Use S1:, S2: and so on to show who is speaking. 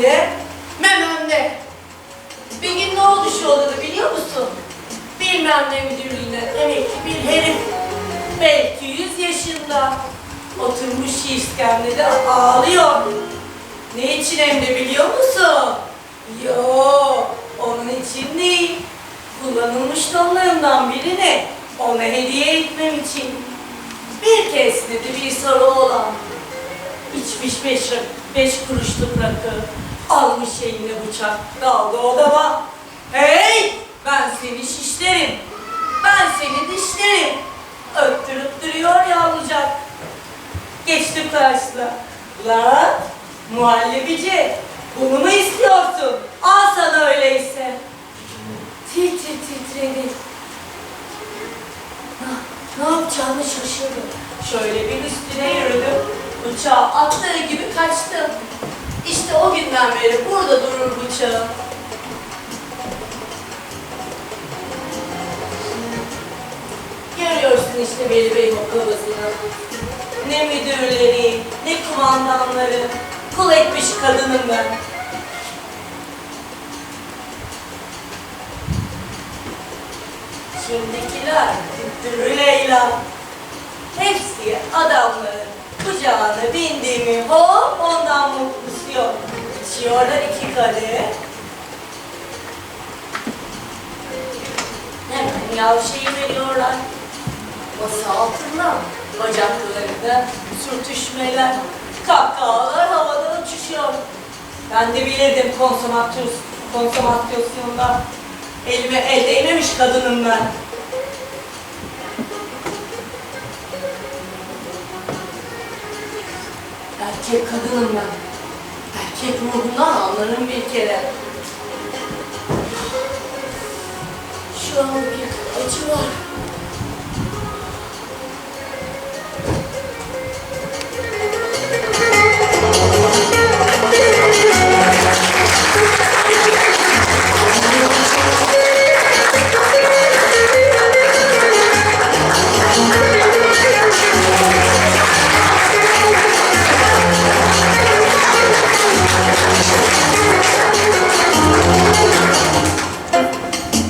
S1: evinde memem ne. Bir gün ne oldu şu odada biliyor musun? Bilmem ne müdürlüğünden emekli bir herif. Belki yüz yaşında. Oturmuş iskemlede ağlıyor. Ne için hem de biliyor musun? Yo, onun için değil. Kullanılmış donlarımdan birini ona hediye etmem için. Bir kez dedi bir soru olan İçmiş beş, beş kuruşluk rakı. Almış eline bıçak, daldı odama. Hey! Ben seni şişlerim. Ben seni dişlerim. Öttürüp duruyor yavrucak. Geçtim karşısına. Lan muhallebici. Bunu mu istiyorsun? Al sana öyleyse. Titri titredi. Ne, ne yapacağını şaşırdı. Şöyle bir üstüne yürüdüm. Bıçağı attığı gibi kaçtı. İşte o günden beri burada durur bıçağım. Görüyorsun işte Veli Bey babasını. Ne müdürleri, ne kumandanları, kul etmiş kadınım ben. Şimdikiler Tüttürü Leyla. Hepsi adamların İçiyorlar iki kadeh. Hemen yavşayı veriyorlar. Masa altında bacaklarında sürtüşmeler, kahkahalar havada uçuşuyor. Ben de bilirdim konsomatros, konsomatrasyonda. Elime el değmemiş kadınım ben. Erkek kadınım ben. Erkek ruhundan anlarım bir kere. Şu an bir acı var.